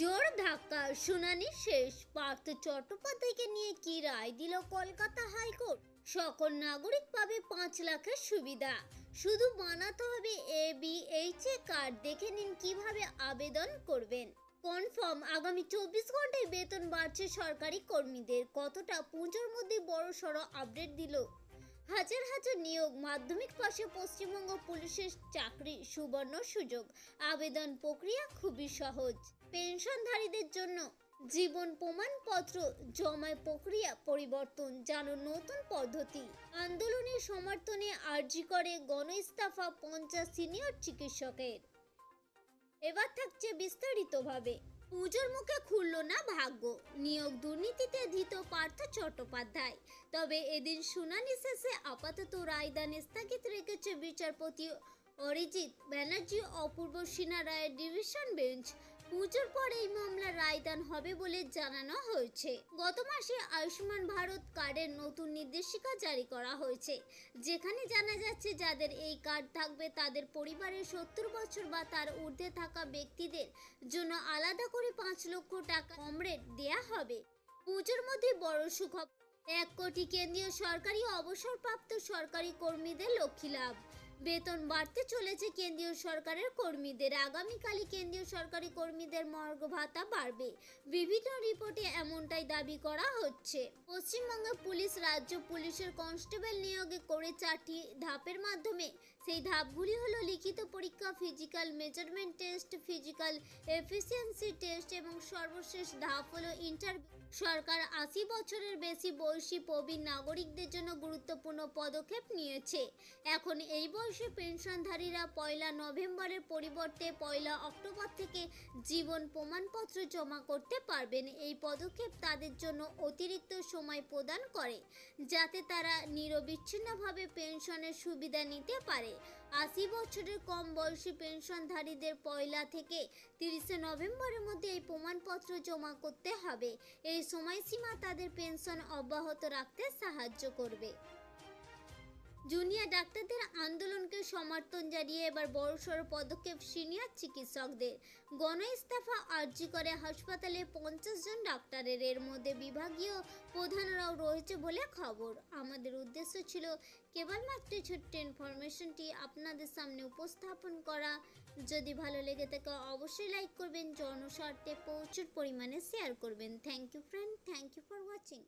জোর ধাক্কা, শুনানি শেষ। পার্থ চট্টোপাধ্যায়কে নিয়ে কি রায় দিল কলকাতা হাইকোর্ট? সকল নাগরিক পাবে পাঁচ লাখের সুবিধা। শুধু বানাতে হবে A B H A card দেখে নিন কীভাবে আবেদন করবেন। কনফার্ম, আগামী চব্বিশ ঘন্টায় বেতন বাড়ছে সরকারি কর্মীদের। কতটা পুজোর মধ্যে বড় সড়ো আপডেট দিল হাজার হাজার নিয়োগ, মাধ্যমিক পাশে পশ্চিমবঙ্গ পুলিশের চাকরি সুবর্ণ সুযোগ। আবেদন প্রক্রিয়া খুবই সহজ। পেনশনধারীদের জন্য জীবন প্রমাণপত্র জমায় প্রক্রিয়া পরিবর্তন জানো নতুন পদ্ধতি। আন্দোলনের সমর্থনে আর্জি করে গণ ইস্তফা পঞ্চাশ সিনিয়র চিকিৎসকের। এবার থাকছে বিস্তারিতভাবে। পুজোর মুখে খুলল না ভাগ্য। নিয়োগ দুর্নীতিতে ধৃত পার্থ চট্টোপাধ্যায়। তবে এদিন শুনানি শেষে আপাতত রায়দান স্থগিত রেখেছে বিচারপতি অরিজিৎ ব্যানার্জি, অপূর্ব সিনহা রায়ের ডিভিশন বেঞ্চ। পুজোর পর এই মামলার রায়দান হবে বলে জানানো হয়েছে। গত মাসে আয়ুষ্মান ভারত কার্ডের নতুন নির্দেশিকা জারি করা হয়েছে। যেখানে জানা যাচ্ছে, যাদের এই কার্ড থাকবে, তাদের পরিবারের সত্তর বছর বা তার ঊর্ধ্বে থাকা ব্যক্তিদের জন্য আলাদা করে পাঁচ লক্ষ টাকা কম রেট দেয়া হবে। পুজোর মধ্যে বড় সুখবর, এক কোটি কেন্দ্রীয় সরকারি অবসরপ্রাপ্ত সরকারি কর্মীদের লক্ষ্মী লাভ বেতন বাড়তে চলেছে কেন্দ্রীয় সরকারের কর্মীদের। আগামীকালই কেন্দ্রীয় সরকারি কর্মীদের মর্গ ভাতা বাড়বে। বিভিন্ন রিপোর্টে এমনটাই দাবি করা হচ্ছে। পশ্চিমবঙ্গের পুলিশ রাজ্য পুলিশের কনস্টেবল নিয়োগে করে চারটি ধাপের মাধ্যমে, সেই ধাপগুলি হলো লিখিত পরীক্ষা, physical measurement test, physical efficiency test এবং সর্বশেষ ধাপ হলো ইন্টারভিউ সরকার আশি বছরের বেশি বয়সী প্রবীণ নাগরিকদের জন্য গুরুত্বপূর্ণ পদক্ষেপ নিয়েছে। এখন এই বয়সে পেনশনধারীরা পয়লা নভেম্বরের পরিবর্তে পয়লা অক্টোবর থেকে জীবন প্রমাণপত্র জমা করতে পারবেন। এই পদক্ষেপ তাদের জন্য অতিরিক্ত সময় প্রদান করে, যাতে তারা নিরবিচ্ছিন্নভাবে পেনশনের সুবিধা নিতে পারে। আশি বছরের কম বয়সী পেনশনধারীদের পয়লা থেকে তিরিশে নভেম্বরের মধ্যে এই প্রমাণপত্র জমা করতে হবে। এই সময়সীমা তাদের পেনশন অব্যাহত রাখতে সাহায্য করবে। জুনিয়র ডাক্তারদের আন্দোলনকে সমর্থন জানিয়ে এবার বড়সড় পদক্ষেপ সিনিয়র চিকিৎসকদের। গণ ইস্তফা আর্জি করে হাসপাতালে পঞ্চাশ জন ডাক্তারের। এর মধ্যে বিভাগীয় প্রধানরাও রয়েছে বলে খবর। আমাদের উদ্দেশ্য ছিল কেবলমাত্র ছোট্ট ইনফরমেশনটি আপনাদের সামনে উপস্থাপন করা। যদি ভালো লেগে থাকে অবশ্যই লাইক করবেন, জনস্বার্থে প্রচুর পরিমাণে শেয়ার করবেন। Thank you friend, thank you for watching.